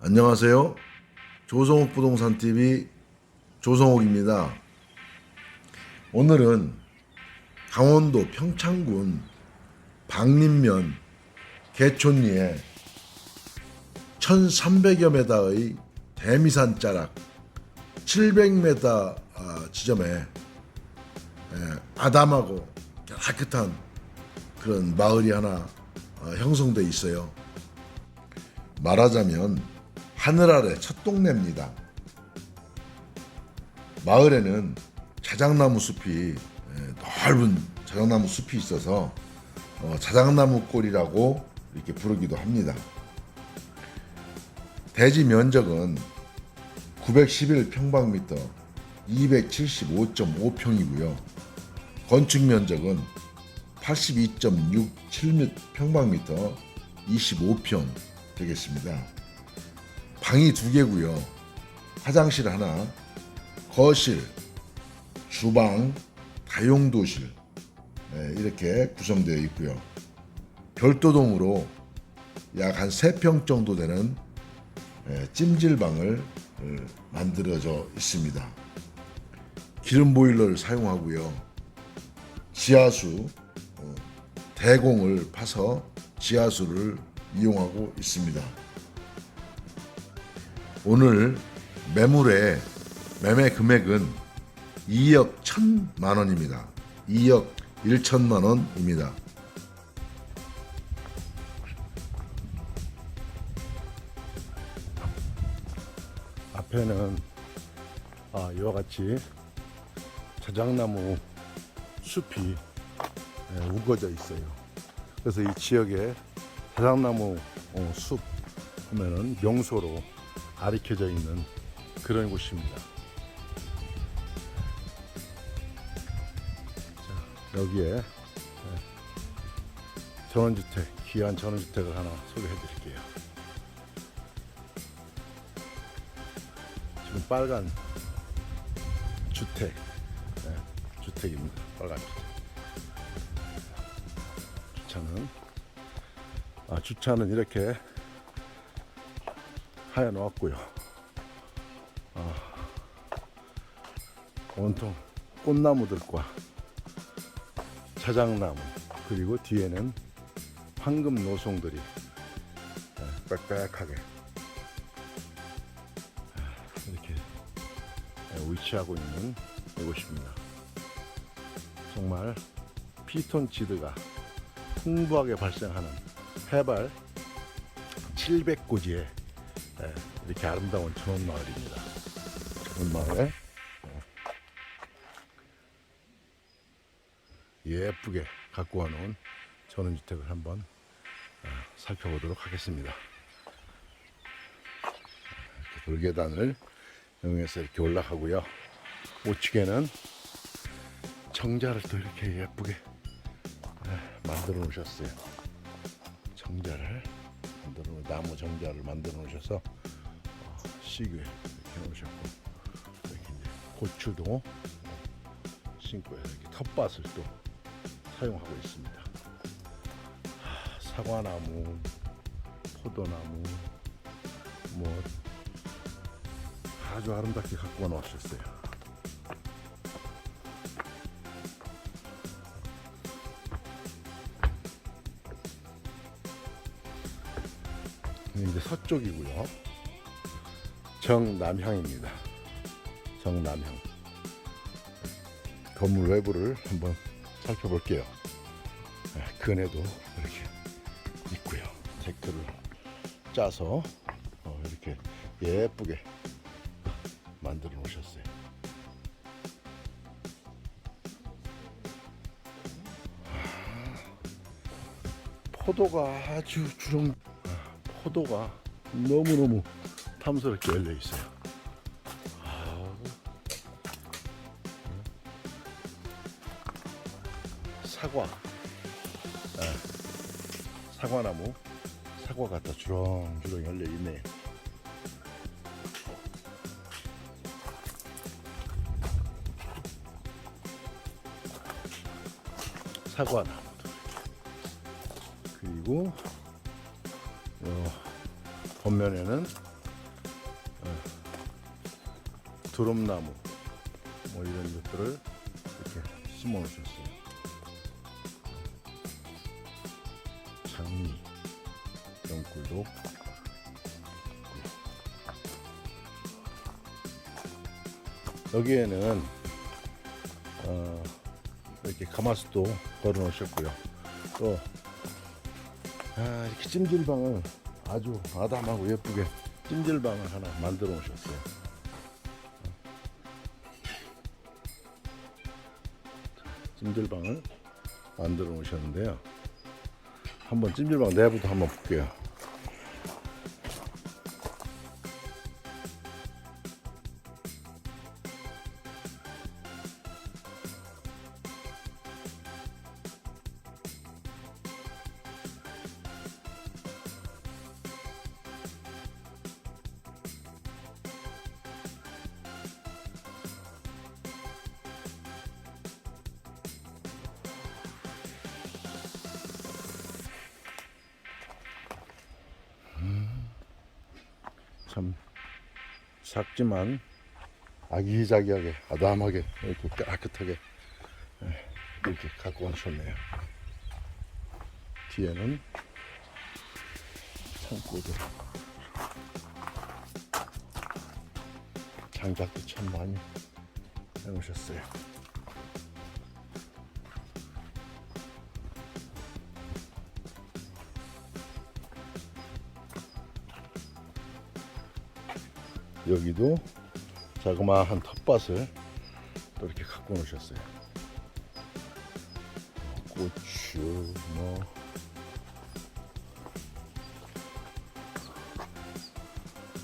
안녕하세요. 조성욱 부동산 TV 조성욱입니다. 오늘은 강원도 평창군 방림면 개촌리에 1300여 메다의 대미산 자락 700m 아, 지점에 예, 아담하고 깨끗한 그런 마을이 하나 어, 형성돼 있어요. 말하자면 하늘 아래 첫 동네입니다. 마을에는 자작나무 숲이 예, 넓은 자작나무 숲이 있어서 어, 자작나무 꼴이라고 이렇게 부르기도 합니다. 대지 면적은 911평방미터 275.5평이고요. 건축 면적은 82.67평방미터 25평 되겠습니다. 방이 두 개고요. 화장실 하나, 거실, 주방, 다용도실 네, 이렇게 구성되어 있고요. 별도동으로 약한세평 정도 되는 예, 찜질방을 어, 만들어져 있습니다. 기름 보일러를 사용하고요. 지하수 어, 대공을 파서 지하수를 이용하고 있습니다. 오늘 매물의 매매 금액은 2억 1천만 원입니다. 2억 1천만 원입니다. 앞에는 아, 이와 같이 자작나무 숲이 예, 우거져 있어요. 그래서 이 지역에 자작나무 어, 숲 하면은 명소로 아리켜져 있는 그런 곳입니다. 자, 여기에 예, 전원주택, 귀한 전원주택을 하나 소개해 드릴게요. 지금 빨간 주택, 네, 주택입니다. 빨간 주택. 주차는 아 주차는 이렇게 하여 놓았고요. 아, 온통 꽃나무들과 자작나무 그리고 뒤에는 황금 노송들이 네, 빽빽하게 이렇게 위치하고 있는 이곳입니다. 정말 피톤치드가 풍부하게 발생하는 해발 700고지 의 이렇게 아름다운 전원 마을입니다. 전원 마을에 어, 예쁘게 갖고 와놓은 전원주택을 한번 어, 살펴보도록 하겠습니다. 이렇게 돌계단을 이용해서 이렇게 올라가고요. 우측에는 정자를 또 이렇게 예쁘게 네, 만들어 놓으셨어요. 정자를 나무 정자를 만들어 놓으셔서 어, 시계 이렇게 놓으셨고 이렇게 고추도 심고 이렇게 텃밭을 또 사용하고 있습니다. 하, 사과나무, 포도나무, 뭐 아주 아름답게 갖고 놓으셨어요. 이제 서쪽이고요. 정남향입니다. 정남향. 건물 외부를 한번 살펴볼게요. 네, 근에도 이렇게 있고요. 데크를 짜서 어, 이렇게 예쁘게 만들어 놓으셨어요. 아, 포도가 아주 주렁 아, 포도가 너무너무 탐스럽게 열려 있어요. 아우. 사과, 아, 사과나무, 사과가 다 주렁주렁 열려 있네요. 사과나무도 그리고 요 겉면에는 어, 두릅나무 뭐 이런 것들을 이렇게 심어 놓으셨어요. 장미 이런 꿀도 여기에는 어, 이렇게 가마솥도 걸어 놓으셨고요. 또 아, 이렇게 찜질방을 아주 아담하고 예쁘게 찜질방을 하나 만들어 놓으셨어요. 찜질방을 만들어 놓으셨는데요. 한번 찜질방 내부도 한번 볼게요. 참 작지만 아기자기하게 아담하게 이렇게 깨끗하게 예, 이렇게 갖고 오셨네요. 뒤에는 창고도 장작도 참 많이 해놓으셨어요. 여기도 자그마한 텃밭을 또 이렇게 갖고 놓으셨어요. 고추, 뭐,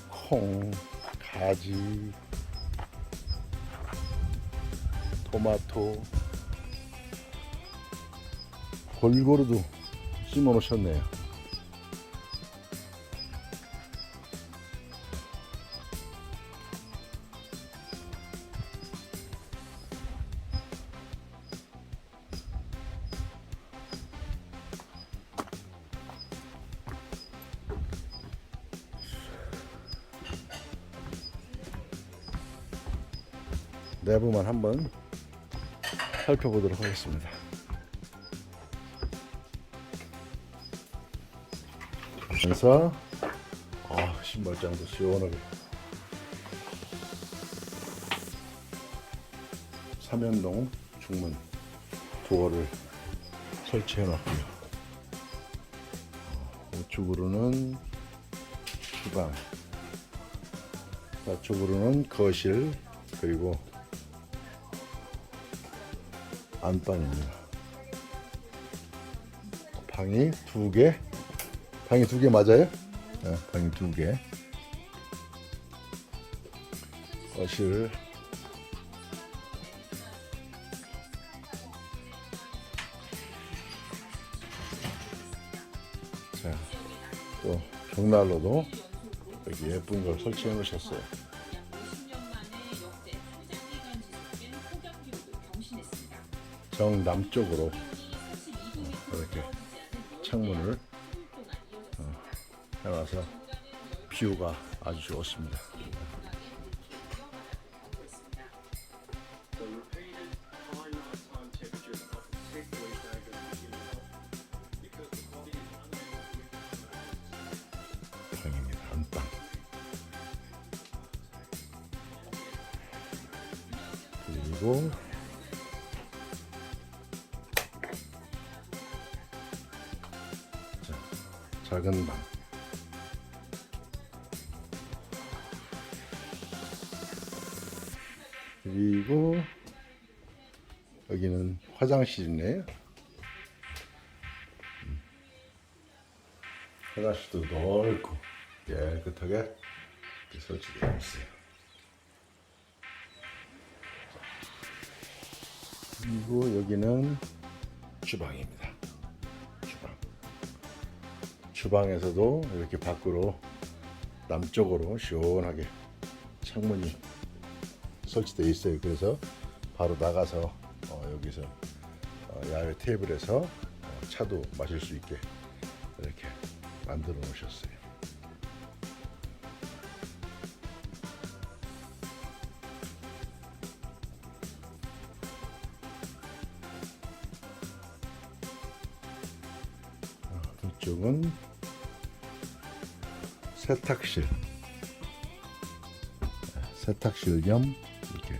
콩, 가지, 토마토, 골고루도 심어 놓으셨네요. 내부만 한번 살펴보도록 하겠습니다. 그래서 아, 신발장도 시원하게 삼연동 중문 도어를 설치해 놨고요. 우측으로는 주방, 좌측으로는 거실, 그리고 안방입니다. 방이 두 개, 방이 두 개 맞아요? 네, 방이 두 개. 거실. 자, 또 벽난로도 여기 예쁜 걸 설치해 놓으셨어요. 정남쪽으로 이렇게 창문을 어, 해놔서 뷰가 아주 좋습니다. 그리고 작은 방. 그리고 여기는 화장실이네요. 음. 화장실도 넓고 깨끗하게 설치되어 있어요. 그리고 여기는 주방입니다. 주방에서도 이렇게 밖으로 남쪽으로 시원하게 창문이 설치되어 있어요. 그래서 바로 나가서 어, 여기서 어, 야외 테이블에서 어, 차도 마실 수 있게 이렇게 만들어 놓으셨어요. 어, 이쪽은 세탁실. 네, 세탁실 겸 이렇게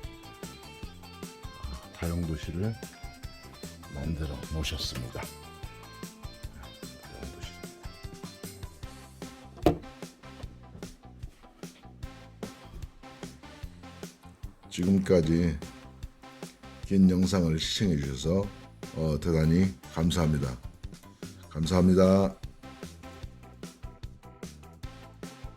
다용도실을 만들어 놓으셨습니다. 지금까지 긴 영상을 시청해 주셔서 어, 대단히 감사합니다. 감사합니다.